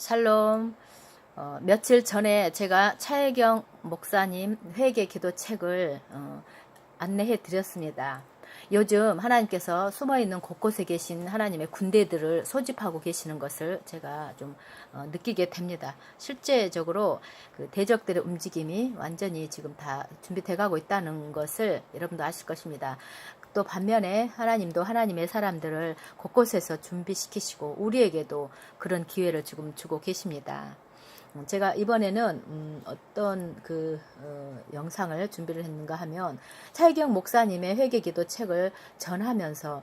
샬롬. 어, 며칠 전에 제가 차혜경 목사님 회개 기도 책을 어, 안내해 드렸습니다. 요즘 하나님께서 숨어 있는 곳곳에 계신 하나님의 군대들을 소집하고 계시는 것을 제가 좀 어, 느끼게 됩니다. 실제적으로 그 대적들의 움직임이 완전히 지금 다 준비돼 가고 있다는 것을 여러분도 아실 것입니다. 또 반면에 하나님도 하나님의 사람들을 곳곳에서 준비시키시고 우리에게도 그런 기회를 지금 주고 계십니다. 음, 제가 이번에는 음, 어떤 그 어, 영상을 준비를 했는가 하면 차혜경 목사님의 회개기도 책을 전하면서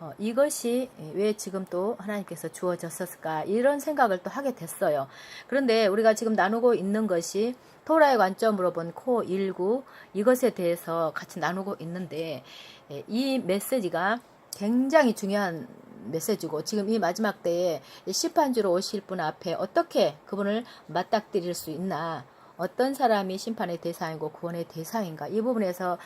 어, 이것이 왜 지금 또 하나님께서 주어졌었을까 이런 생각을 또 하게 됐어요. 그런데 우리가 지금 나누고 있는 것이 토라의 관점으로 본 코 19 이것에 대해서 같이 나누고 있는데 예, 이 메시지가 굉장히 중요한 메시지고 지금 이 마지막 때에 심판주로 오실 분 앞에 어떻게 그분을 맞닥뜨릴 수 있나 어떤 사람이 심판의 대상이고 구원의 대상인가 이 부분에서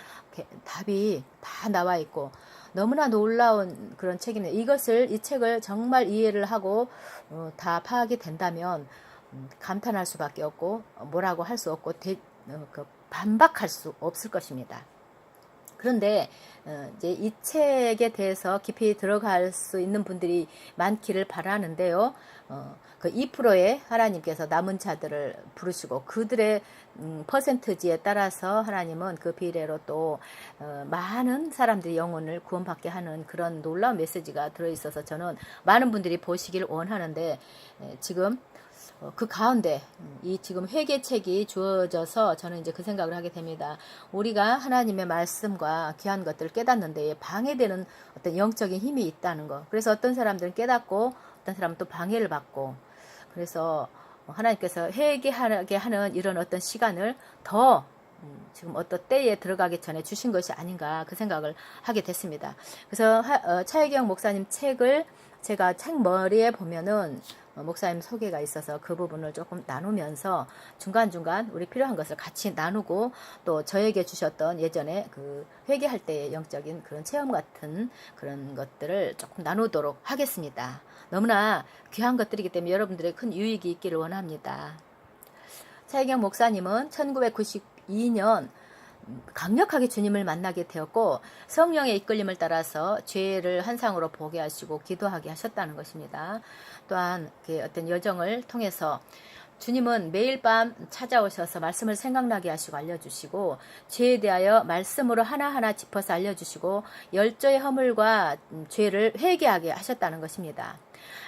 답이 다 나와 있고 너무나 놀라운 그런 책이네 이것을 이 책을 정말 이해를 하고 어, 다 파악이 된다면 음, 감탄할 수밖에 없고 뭐라고 할 수 없고 대, 어, 그 반박할 수 없을 것입니다. 그런데 어, 이제 이 책에 대해서 깊이 들어갈 수 있는 분들이 많기를 바라는데요. 어, 그 2%의 하나님께서 남은 자들을 부르시고 그들의 음, 퍼센트지에 따라서 하나님은 그 비례로 또 어, 많은 사람들이 영혼을 구원받게 하는 그런 놀라운 메시지가 들어있어서 저는 많은 분들이 보시길 원하는데 에, 지금 어, 그 가운데 음, 이 지금 회개책이 주어져서 저는 이제 그 생각을 하게 됩니다. 우리가 하나님의 말씀과 귀한 것들을 깨닫는데 방해되는 어떤 영적인 힘이 있다는 거. 그래서 어떤 사람들은 깨닫고 어떤 사람은 또 방해를 받고 그래서 하나님께서 회개하게 하는 이런 어떤 시간을 더 음, 지금 어떤 때에 들어가기 전에 주신 것이 아닌가 그 생각을 하게 됐습니다. 그래서 어, 차혜경 목사님 책을 제가 책 머리에 보면은 어, 목사님 소개가 있어서 그 부분을 조금 나누면서 중간중간 우리 필요한 것을 같이 나누고 또 저에게 주셨던 예전에 그 회개할 때의 영적인 그런 체험 같은 그런 것들을 조금 나누도록 하겠습니다. 너무나 귀한 것들이기 때문에 여러분들의 큰 유익이 있기를 원합니다. 차혜경 목사님은 1992년 강력하게 주님을 만나게 되었고 성령의 이끌림을 따라서 죄를 한상으로 보게 하시고 기도하게 하셨다는 것입니다. 또한 그 어떤 여정을 통해서 주님은 매일 밤 찾아오셔서 말씀을 생각나게 하시고 알려주시고 죄에 대하여 말씀으로 하나하나 짚어서 알려주시고 열조의 허물과 죄를 회개하게 하셨다는 것입니다.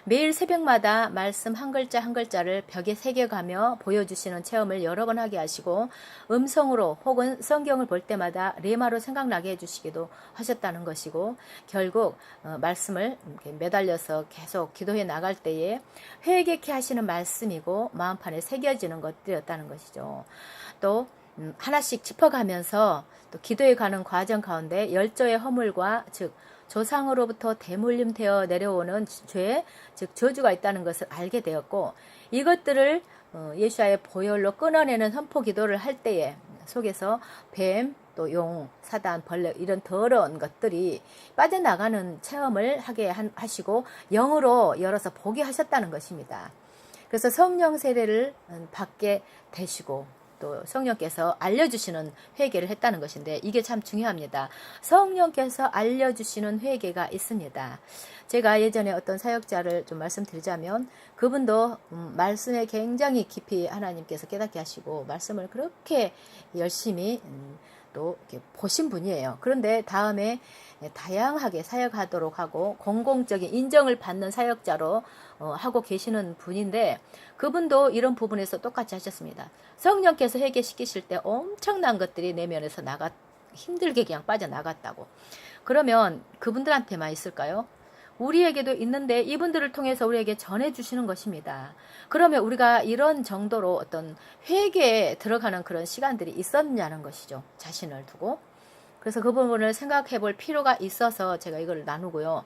매일 새벽마다 말씀 한 글자 한 글자를 벽에 새겨가며 보여주시는 체험을 여러 번 하게 하시고 음성으로 혹은 성경을 볼 때마다 레마로 생각나게 해주시기도 하셨다는 것이고 결국 어, 말씀을 매달려서 계속 기도해 나갈 때에 회개케 하시는 말씀이고 마음판에 새겨지는 것들이었다는 것이죠. 또 음, 하나씩 짚어가면서 또 기도해 가는 과정 가운데 열조의 허물과 즉 조상으로부터 대물림되어 내려오는 죄, 즉 저주가 있다는 것을 알게 되었고 이것들을 어, 예수와의 보혈로 끊어내는 선포 기도를 할 때에 속에서 뱀, 또 용, 사단, 벌레 이런 더러운 것들이 빠져나가는 체험을 하게 하시고 영으로 열어서 보게 하셨다는 것입니다. 그래서 성령 세례를 음, 받게 되시고 또 성령께서 알려주시는 회개를 했다는 것인데 이게 참 중요합니다. 성령께서 알려주시는 회개가 있습니다. 제가 예전에 어떤 사역자를 좀 말씀드리자면 그분도 음, 말씀에 굉장히 깊이 하나님께서 깨닫게 하시고 말씀을 그렇게 열심히 음, 또 보신 분이에요. 그런데 다음에 다양하게 사역하도록 하고 공공적인 인정을 받는 사역자로 어, 하고 계시는 분인데 그분도 이런 부분에서 똑같이 하셨습니다. 성령께서 회개시키실 때 엄청난 것들이 내면에서 나가 힘들게 그냥 빠져나갔다고. 그러면 그분들한테만 있을까요? 우리에게도 있는데 이분들을 통해서 우리에게 전해주시는 것입니다. 그러면 우리가 이런 정도로 어떤 회개에 들어가는 그런 시간들이 있었냐는 것이죠. 자신을 두고. 그래서 그 부분을 생각해 볼 필요가 있어서 제가 이걸 나누고요.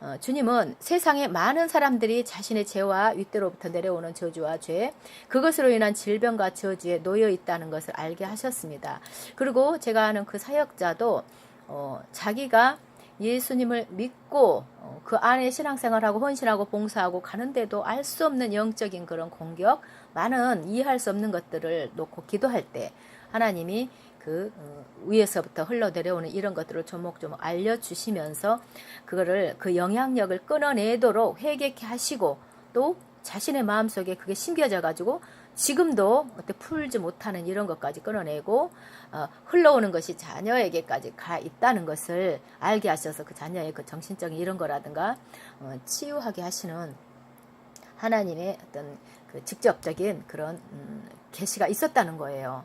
어, 주님은 세상에 많은 사람들이 자신의 죄와 윗대로부터 내려오는 저주와 죄, 그것으로 인한 질병과 저주에 놓여 있다는 것을 알게 하셨습니다. 그리고 제가 아는 그 사역자도 어, 자기가 예수님을 믿고 어, 그 안에 신앙생활하고 헌신하고 봉사하고 가는데도 알 수 없는 영적인 그런 공격, 많은 이해할 수 없는 것들을 놓고 기도할 때 하나님이 그 어, 위에서부터 흘러내려오는 이런 것들을 조목조목 알려주시면서 그거를 그 영향력을 끊어내도록 회개케 하시고 또 자신의 마음속에 그게 심겨져 가지고 지금도 풀지 못하는 이런 것까지 끊어내고 어, 흘러오는 것이 자녀에게까지 가 있다는 것을 알게 하셔서 그 자녀의 그 정신적인 이런 거라든가 어, 치유하게 하시는 하나님의 어떤 그 직접적인 그런 음, 계시가 있었다는 거예요.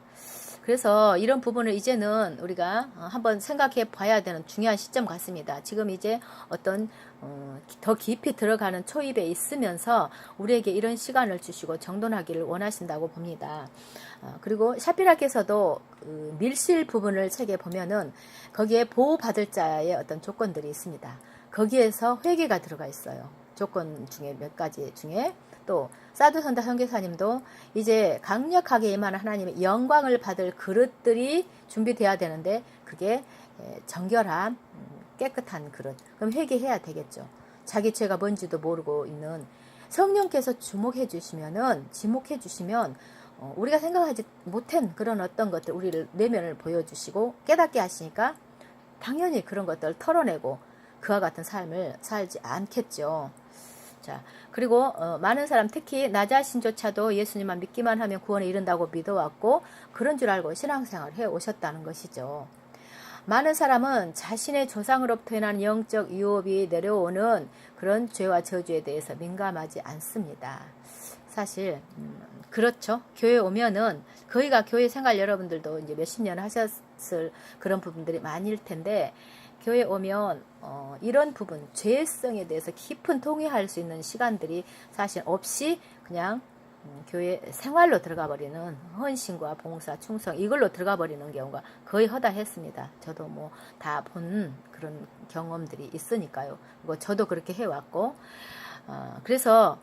그래서 이런 부분을 이제는 우리가 어, 한번 생각해 봐야 되는 중요한 시점 같습니다. 지금 이제 어떤 어, 더 깊이 들어가는 초입에 있으면서 우리에게 이런 시간을 주시고 정돈하기를 원하신다고 봅니다. 어, 그리고 샤피라께서도 그 밀실 부분을 책에 보면은 거기에 보호받을 자의 어떤 조건들이 있습니다. 거기에서 회개가 들어가 있어요. 조건 중에 몇 가지 중에 또 사두선다 선교사님도 이제 강력하게 임하는 하나님의 영광을 받을 그릇들이 준비돼야 되는데 그게 에, 정결한 음, 깨끗한 그릇 그럼 회개해야 되겠죠 자기 죄가 뭔지도 모르고 있는 성령께서 주목해 주시면은 지목해 주시면 어, 우리가 생각하지 못한 그런 어떤 것들 우리를 내면을 보여주시고 깨닫게 하시니까 당연히 그런 것들을 털어내고 그와 같은 삶을 살지 않겠죠. 자, 그리고 어, 많은 사람 특히 나 자신조차도 예수님만 믿기만 하면 구원에 이른다고 믿어왔고 그런 줄 알고 신앙생활을 해 오셨다는 것이죠. 많은 사람은 자신의 조상으로부터 인한 영적 유업이 내려오는 그런 죄와 저주에 대해서 민감하지 않습니다. 사실 음, 그렇죠. 교회 오면은 거의가 교회 생활 여러분들도 이제 몇십 년 하셨을 그런 부분들이 많을 텐데 교회 오면 어, 이런 부분 죄성에 대해서 깊은 통회할 수 있는 시간들이 사실 없이 그냥 음, 교회 생활로 들어가 버리는 헌신과 봉사, 충성 이걸로 들어가 버리는 경우가 거의 허다했습니다. 저도 뭐 다 본 그런 경험들이 있으니까요. 뭐 저도 그렇게 해왔고 어, 그래서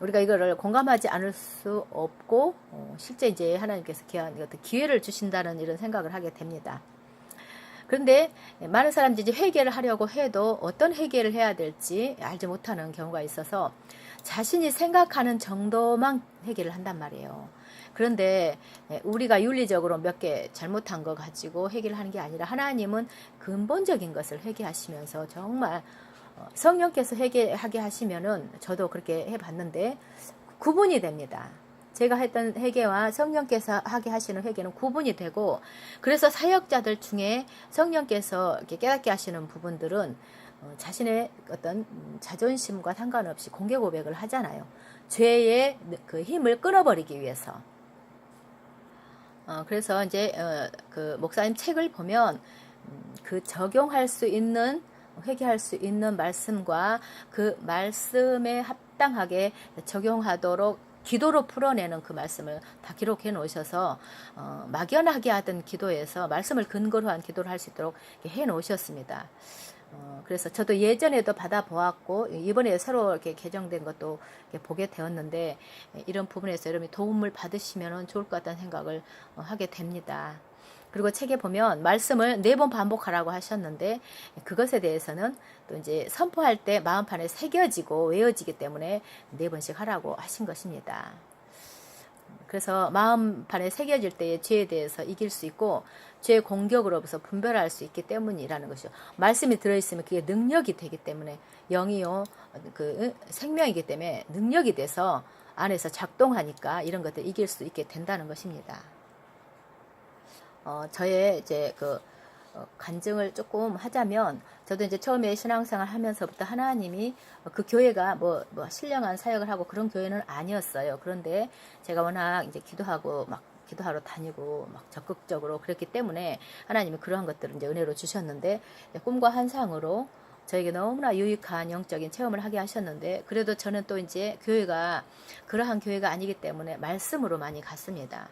우리가 이거를 공감하지 않을 수 없고 어, 실제 이제 하나님께서 기회를 주신다는 이런 생각을 하게 됩니다. 그런데 많은 사람들이 이제 회개를 하려고 해도 어떤 회개를 해야 될지 알지 못하는 경우가 있어서 자신이 생각하는 정도만 회개를 한단 말이에요. 그런데 우리가 윤리적으로 몇 개 잘못한 거 가지고 회개를 하는 게 아니라 하나님은 근본적인 것을 회개하시면서 정말 어, 성령께서 회개하게 하시면은 저도 그렇게 해봤는데 구분이 됩니다. 제가 했던 회개와 성령께서 하게 하시는 회개는 구분이 되고 그래서 사역자들 중에 성령께서 이렇게 깨닫게 하시는 부분들은 어, 자신의 어떤 음, 자존심과 상관없이 공개 고백을 하잖아요. 죄의 그 힘을 끊어버리기 위해서. 어, 그래서 이제 어, 그 목사님 책을 보면 음, 그 적용할 수 있는 회개할 수 있는 말씀과 그 말씀에 합당하게 적용하도록 기도로 풀어내는 그 말씀을 다 기록해 놓으셔서 어, 막연하게 하던 기도에서 말씀을 근거로 한 기도를 할 수 있도록 해 놓으셨습니다. 어, 그래서 저도 예전에도 받아보았고 이번에 새로 이렇게 개정된 것도 이렇게 보게 되었는데 이런 부분에서 여러분이 도움을 받으시면 좋을 것 같다는 생각을 어, 하게 됩니다. 그리고 책에 보면 말씀을 네 번 반복하라고 하셨는데 그것에 대해서는 또 이제 선포할 때 마음판에 새겨지고 외워지기 때문에 네 번씩 하라고 하신 것입니다. 그래서 마음판에 새겨질 때의 죄에 대해서 이길 수 있고 죄 공격으로부터 분별할 수 있기 때문이라는 것이죠. 말씀이 들어있으면 그게 능력이 되기 때문에 영이요 그 생명이기 때문에 능력이 돼서 안에서 작동하니까 이런 것들 이길 수 있게 된다는 것입니다. 어, 저의 이제 그 어, 간증을 조금 하자면 저도 이제 처음에 신앙생활 하면서부터 하나님이 그 교회가 뭐, 뭐 신령한 사역을 하고 그런 교회는 아니었어요. 그런데 제가 워낙 이제 기도하고 막 기도하러 다니고 막 적극적으로 그랬기 때문에 하나님이 그러한 것들을 이제 은혜로 주셨는데 꿈과 환상으로 저에게 너무나 유익한 영적인 체험을 하게 하셨는데 그래도 저는 또 이제 교회가 그러한 교회가 아니기 때문에 말씀으로 많이 갔습니다.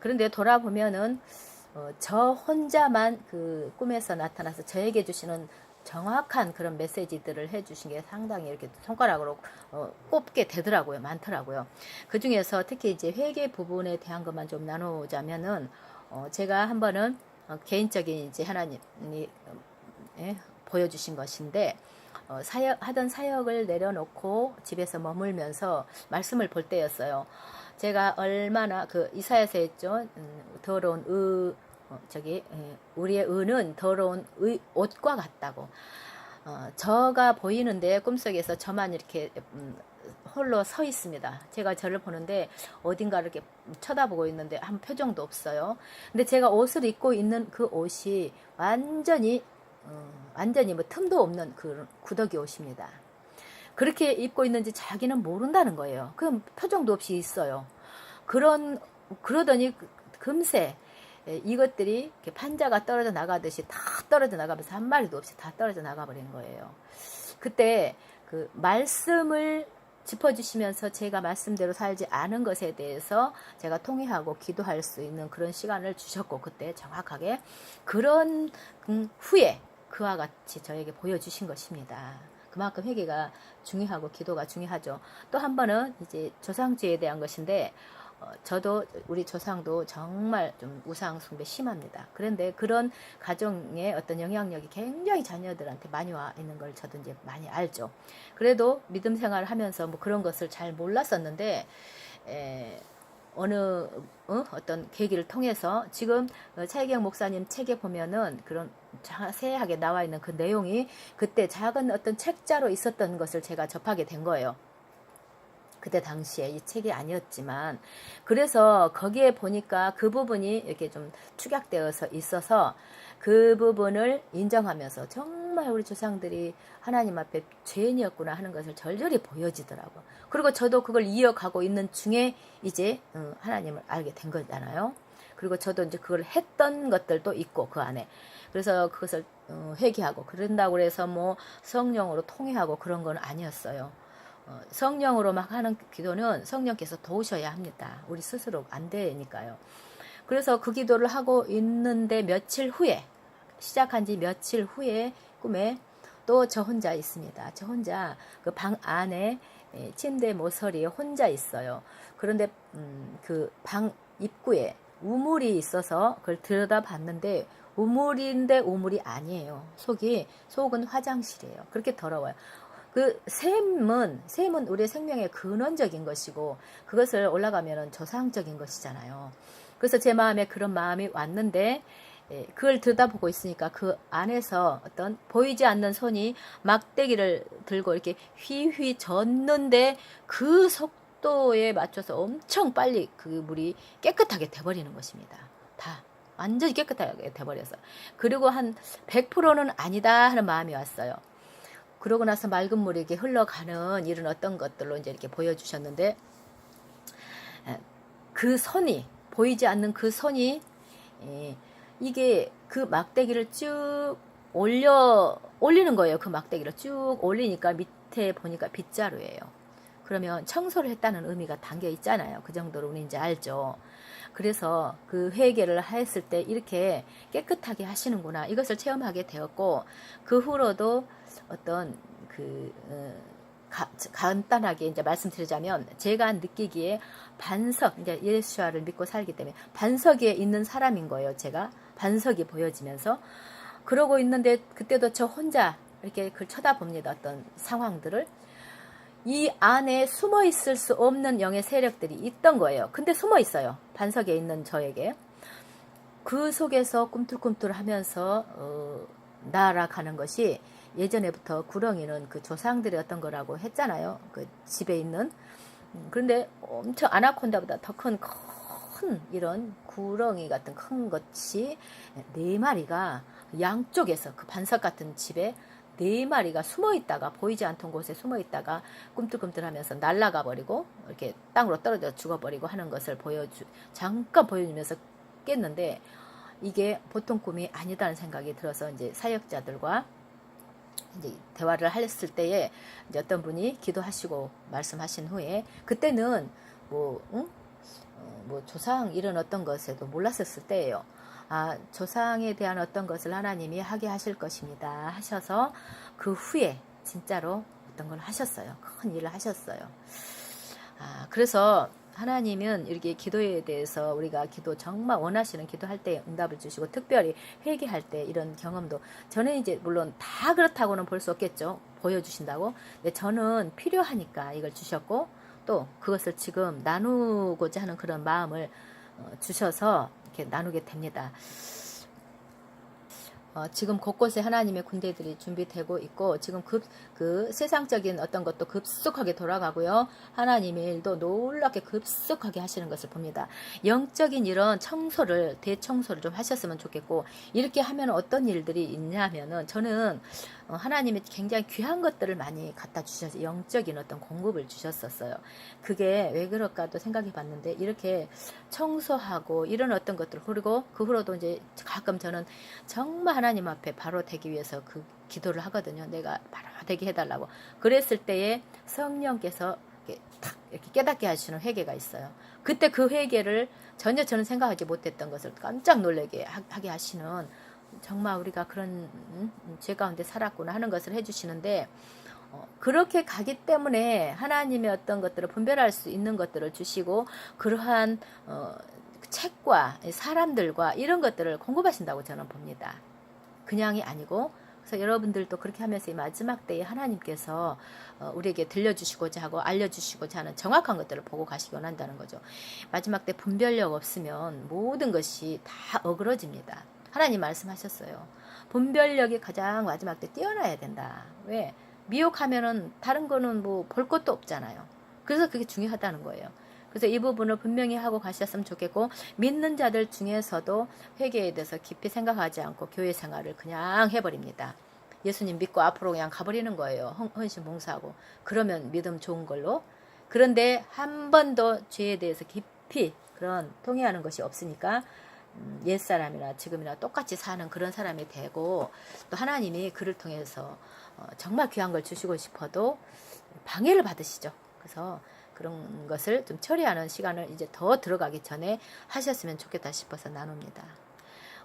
그런데 돌아보면은 어, 저 혼자만 그 꿈에서 나타나서 저에게 주시는 정확한 그런 메시지들을 해주신 게 상당히 이렇게 손가락으로 어, 꼽게 되더라고요. 많더라고요. 그 중에서 특히 이제 회계 부분에 대한 것만 좀 나누자면은 어, 제가 한 번은 어, 개인적인 이제 하나님이 예, 보여주신 것인데 어, 사역 하던 사역을 내려놓고 집에서 머물면서 말씀을 볼 때였어요. 제가 얼마나 그 이사야서 했죠. 음, 더러운 의 어, 저기 예, 우리의 의는 더러운 의, 옷과 같다고. 어, 저가 보이는데 꿈속에서 저만 이렇게 음, 홀로 서 있습니다. 제가 저를 보는데 어딘가 이렇게 쳐다보고 있는데 한 표정도 없어요. 근데 제가 옷을 입고 있는 그 옷이 완전히 어, 완전히 뭐 틈도 없는 그 구더기 옷입니다. 그렇게 입고 있는지 자기는 모른다는 거예요. 그럼 표정도 없이 있어요. 그런 그러더니 그- 금세 예, 이것들이 판자가 떨어져 나가듯이 다 떨어져 나가면서 한 마리도 없이 다 떨어져 나가버린 거예요. 그때 그 말씀을 짚어주시면서 제가 말씀대로 살지 않은 것에 대해서 제가 통회하고 기도할 수 있는 그런 시간을 주셨고 그때 정확하게 그런 음, 후에 그와 같이 저에게 보여주신 것입니다. 그만큼 회개가 중요하고 기도가 중요하죠. 또 한 번은 이제 조상주에 대한 것인데 어, 저도 우리 조상도 정말 좀 우상 숭배 심합니다. 그런데 그런 가정의 어떤 영향력이 굉장히 자녀들한테 많이 와 있는 걸 저도 이제 많이 알죠. 그래도 믿음 생활을 하면서 뭐 그런 것을 잘 몰랐었는데 에, 어느 어? 떤 계기를 통해서 지금 어, 차혜경 목사님 책에 보면은 그런 자세하게 나와 있는 그 내용이 그때 작은 어떤 책자로 있었던 것을 제가 접하게 된 거예요. 그때 당시에 이 책이 아니었지만 그래서 거기에 보니까 그 부분이 이렇게 좀 축약되어서 있어서 그 부분을 인정하면서 정말 우리 조상들이 하나님 앞에 죄인이었구나 하는 것을 절절히 보여지더라고. 그리고 저도 그걸 이어가고 있는 중에 이제 어, 하나님을 알게 된 거잖아요. 그리고 저도 이제 그걸 했던 것들도 있고 그 안에 그래서 그것을 어, 회개하고 그런다고 해서 뭐 성령으로 통회하고 그런 건 아니었어요. 어, 성령으로 막 하는 기도는 성령께서 도우셔야 합니다. 우리 스스로 안 되니까요. 그래서 그 기도를 하고 있는데 며칠 후에 시작한 지 며칠 후에 꿈에 또 저 혼자 있습니다. 저 혼자 그 방 안에 에, 침대 모서리에 혼자 있어요. 그런데 음, 그 방 입구에 우물이 있어서 그걸 들여다봤는데 우물인데 우물이 아니에요. 속이 속은 화장실이에요. 그렇게 더러워요. 그 샘은 샘은 우리의 생명의 근원적인 것이고 그것을 올라가면은 조상적인 것이잖아요. 그래서 제 마음에 그런 마음이 왔는데 예, 그걸 들여다보고 있으니까 그 안에서 어떤 보이지 않는 손이 막대기를 들고 이렇게 휘휘 젓는데 그 속 도에 맞춰서 엄청 빨리 그 물이 깨끗하게 돼버리는 것입니다. 다 완전히 깨끗하게 돼버려서 그리고 한 100%는 아니다 하는 마음이 왔어요. 그러고 나서 맑은 이렇게 흘러가는 이런 어떤 것들로 이제 이렇게 보여주셨는데 에, 그 선이 보이지 않는 그 선이 에, 이게 그 막대기를 쭉 올려 올리는 거예요. 그 막대기를 쭉 올리니까 밑에 보니까 빗자루예요. 그러면 청소를 했다는 의미가 담겨 있잖아요. 그 정도로 우리 이제 알죠. 그래서 그 회개를 했을 때 이렇게 깨끗하게 하시는구나. 이것을 체험하게 되었고 그 후로도 어떤 그 어, 가- 간단하게 이제 말씀드리자면 제가 느끼기에 반석 이제 예수와를 믿고 살기 때문에 반석 위에 있는 사람인 거예요. 제가 반석이 보여지면서 그러고 있는데 그때도 저 혼자 이렇게 그걸 쳐다봅니다. 어떤 상황들을 이 안에 숨어 있을 수 없는 영의 세력들이 있던 거예요. 근데 숨어 있어요. 반석에 있는 저에게. 그 속에서 꿈틀꿈틀 하면서 어, 날아가는 것이 예전에부터 구렁이는 그 조상들의 어떤 거라고 했잖아요. 그 집에 있는. 음, 그런데 엄청 아나콘다보다 더 큰 큰 이런 구렁이 같은 큰 것이 네 마리가 양쪽에서 그 반석 같은 집에 네 마리가 숨어 있다가 보이지 않던 곳에 숨어 있다가 꿈틀꿈틀하면서 날아가 버리고 이렇게 땅으로 떨어져 죽어버리고 하는 것을 보여주 잠깐 보여주면서 깼는데 이게 보통 꿈이 아니다는 생각이 들어서 이제 사역자들과 이제 대화를 했을 때에 이제 어떤 분이 기도하시고 말씀하신 후에 그때는 뭐, 응? 어, 뭐 조상 이런 어떤 것에도 몰랐었을 때예요. 아, 조상에 대한 어떤 것을 하나님이 하게 하실 것입니다. 하셔서 그 후에 진짜로 어떤 걸 하셨어요. 큰 일을 하셨어요. 아, 그래서 하나님은 이렇게 기도에 대해서 우리가 기도 정말 원하시는 기도할 때 응답을 주시고 특별히 회개할 때 이런 경험도 저는 이제 물론 다 그렇다고는 볼 수 없겠죠. 보여주신다고. 근데 저는 필요하니까 이걸 주셨고 또 그것을 지금 나누고자 하는 그런 마음을 어, 주셔서 이렇게 나누게 됩니다. 어, 지금 곳곳에 하나님의 군대들이 준비되고 있고 지금 급, 그 세상적인 어떤 것도 급속하게 돌아가고요. 하나님의 일도 놀랍게 급속하게 하시는 것을 봅니다. 영적인 이런 청소를 대청소를 좀 하셨으면 좋겠고 이렇게 하면 어떤 일들이 있냐면은 저는 어, 하나님이 굉장히 귀한 것들을 많이 갖다 주셔서 영적인 어떤 공급을 주셨었어요. 그게 왜 그럴까도 생각해 봤는데 이렇게 청소하고 이런 어떤 것들 그리고 그 후로도 이제 가끔 저는 정말 하나님 앞에 바로 되기 위해서 그 기도를 하거든요. 내가 바로 되게 해달라고. 그랬을 때에 성령께서 이렇게 탁 이렇게 깨닫게 하시는 회개가 있어요. 그때 그 회개를 전혀 저는 생각하지 못했던 것을 깜짝 놀라게 하- 하게 하시는 정말 우리가 그런 음, 죄 가운데 살았구나 하는 것을 해주시는데 어, 그렇게 가기 때문에 하나님의 어떤 것들을 분별할 수 있는 것들을 주시고 그러한 어, 책과 사람들과 이런 것들을 공급하신다고 저는 봅니다. 그냥이 아니고 그래서 여러분들도 그렇게 하면서 이 마지막 때에 하나님께서 어, 우리에게 들려주시고자 하고 알려주시고자 하는 정확한 것들을 보고 가시기 원한다는 거죠. 마지막 때 분별력 없으면 모든 것이 다 어그러집니다. 하나님 말씀하셨어요. 분별력이 가장 마지막 때 뛰어나야 된다. 왜? 미혹하면은 다른 거는 뭐 볼 것도 없잖아요. 그래서 그게 중요하다는 거예요. 그래서 이 부분을 분명히 하고 가셨으면 좋겠고 믿는 자들 중에서도 회개에 대해서 깊이 생각하지 않고 교회 생활을 그냥 해버립니다. 예수님 믿고 앞으로 그냥 가버리는 거예요. 헌- 헌신 봉사하고 그러면 믿음 좋은 걸로. 그런데 한 번도 죄에 대해서 깊이 그런 통해하는 것이 없으니까 음, 옛사람이나 지금이나 똑같이 사는 그런 사람이 되고 또 하나님이 그를 통해서 어, 정말 귀한 걸 주시고 싶어도 방해를 받으시죠. 그래서 그런 것을 좀 처리하는 시간을 이제 더 들어가기 전에 하셨으면 좋겠다 싶어서 나눕니다.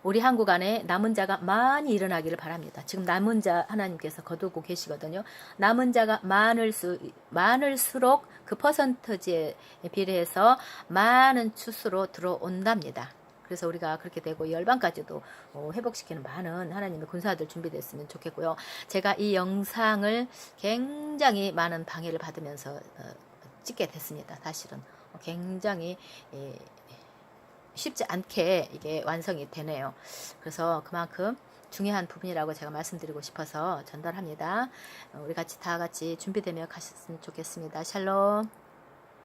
우리 한국 안에 남은 자가 많이 일어나기를 바랍니다. 지금 남은 자 하나님께서 거두고 계시거든요. 남은 자가 많을 수 많을수록 그 퍼센터지에 비례해서 많은 추수로 들어온답니다. 그래서 우리가 그렇게 되고 열방까지도 어, 회복시키는 많은 하나님의 군사들 준비됐으면 좋겠고요. 제가 이 영상을 굉장히 많은 방해를 받으면서 어, 찍게 됐습니다. 사실은 굉장히 예, 쉽지 않게 이게 완성이 되네요. 그래서 그만큼 중요한 부분이라고 제가 말씀드리고 싶어서 전달합니다. 어, 우리 같이 다 같이 준비되며 가셨으면 좋겠습니다. 샬롬.